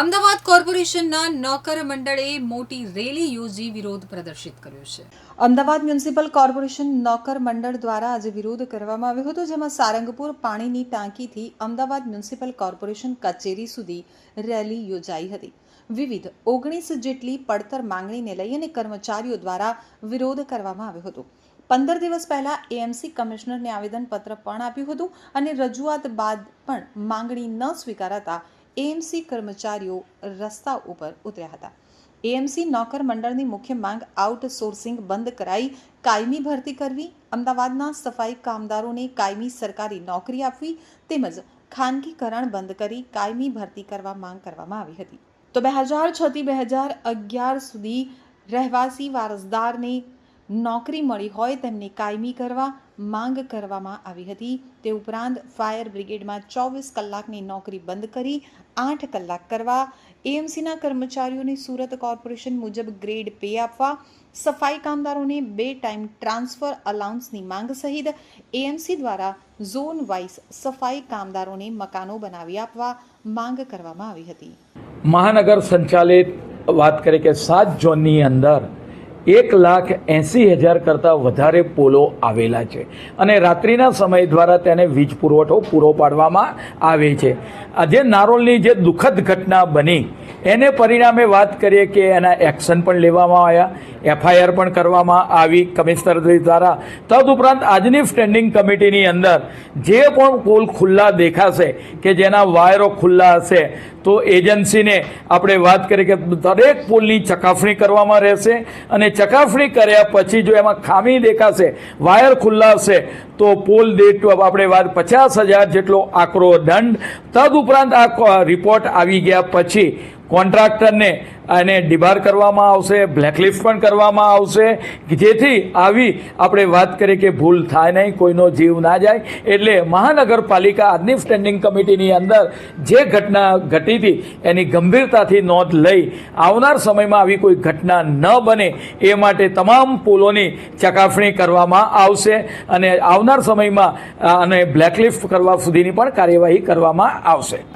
અમદાવાદ કોર્પોરેશનના નોકર મંડળે મોટી રેલી યોજી વિરોધ પ્રદર્શિત કર્યો છે. અમદાવાદ મ્યુનિસિપલ કોર્પોરેશન નોકર મંડળ દ્વારા આજે વિરોધ કરવામાં આવ્યો હતો, જેમાં સારંગપુર પાણીની ટાંકીથી અમદાવાદ મ્યુનિસિપલ કોર્પોરેશન કચેરી સુધી રેલી યોજાઈ હતી. વિવિધ ઓગણીસ જેટલી પડતર માંગણીને લઈ અને કર્મચારીઓ દ્વારા વિરોધ કરવામાં આવ્યો હતો. પંદર દિવસ પહેલા એએમસી કમિશનરને આવેદનપત્ર પણ આપ્યું હતું અને રજૂઆત બાદ પણ માંગણી ન સ્વીકારાતા એએમસી કર્મચારીઓ રસ્તા ઉપર ઉતર્યા હતા. એએમસી નોકર મંડળની મુખ્ય માંગ આઉટસોર્સિંગ બંધ કરાઈ, કાયમી ભરતી કરવી, અમદાવાદના સફાઈ કામદારોને કાયમી સરકારી નોકરી આપવી તેમજ ખાનગીકરણ બંધ કરી કાયમી ભરતી કરવા માંગ કરવામાં આવી હતી. તો બે હજાર છથી બે હજાર અગિયાર સુધી રહેવાસી વારસદારને નોકરી મળી હોય તેમને કાયમી કરવા માંગ કરવામાં આવી હતી. તે ઉપરાંત ફાયર બ્રિગેડમાં ચોવીસ કલાકની નોકરી બંધ કરી, આઠ કલાક કરવા, એએમસીના કર્મચારીઓને સુરત કોર્પોરેશન મુજબ ગ્રેડ પે આપવા, સફાઈ કામદારોને બે ટાઈમ ટ્રાન્સફર અલાઉન્સની માંગ સહિત એએમસી દ્વારા ઝોન વાઇઝ સફાઈ કામદારોને મકાનો બનાવી આપવા માંગ કરવામાં આવી હતી. મહાનગર સંચાલિત વાત કરીએ કે સાત ઝોનની અંદર એક લાખ એંસી હજાર કરતાં વધારે પોલો આવેલા છે. અને રાત્રિના સમય દ્વારા તેને વીજ પુરવઠો પૂરો પાડવામાં આવે છે. આજે નારોલની જે દુઃખદ ઘટના બની, એને પરિણામે વાત કરીએ કે એના એક્શન પણ લેવામાં આવ્યા. એફઆઈઆર પણ કરવામાં આવી કમિશનર દ્વારા. તદુપરાંત આજની સ્ટેન્ડિંગ કમિટીની અંદર જે પણ પોલ ખુલ્લા દેખાશે કે જેના વાયરો ખુલ્લા હશે, તો એજન્સીને આપણે વાત કરીએ કે દરેક પુલની ચકાસણી કરવામાં રહેશે અને ચકાસણી કર્યા પછી જો એમાં ખામી દેખાશે, વાયર ખુલ્લા હશે, તો પોલ દીઠ આપણે વાત પચાસ હજાર જેટલો આકરો દંડ. તદુપરાંત આ રિપોર્ટ આવી ગયા પછી કોન્ટ્રાક્ટરને એને ડિબાર કરવામાં આવશે, બ્લેકલિસ્ટ પણ કરવામાં આવશે જેથી આવી આપણે વાત કરીએ કે ભૂલ થાય નહીં, કોઈનો જીવ ના જાય. એટલે મહાનગરપાલિકા આજની સ્ટેન્ડિંગ કમિટીની અંદર જે ઘટના ઘટી હતી, એની ગંભીરતાથી નોંધ લઈ આવનાર સમયમાં આવી કોઈ ઘટના ન બને એ માટે તમામ પુલોની ચકાસણી કરવામાં આવશે અને આવનાર સમયમાં અને બ્લેકલિસ્ટ કરવા સુધીની પણ કાર્યવાહી કરવામાં આવશે.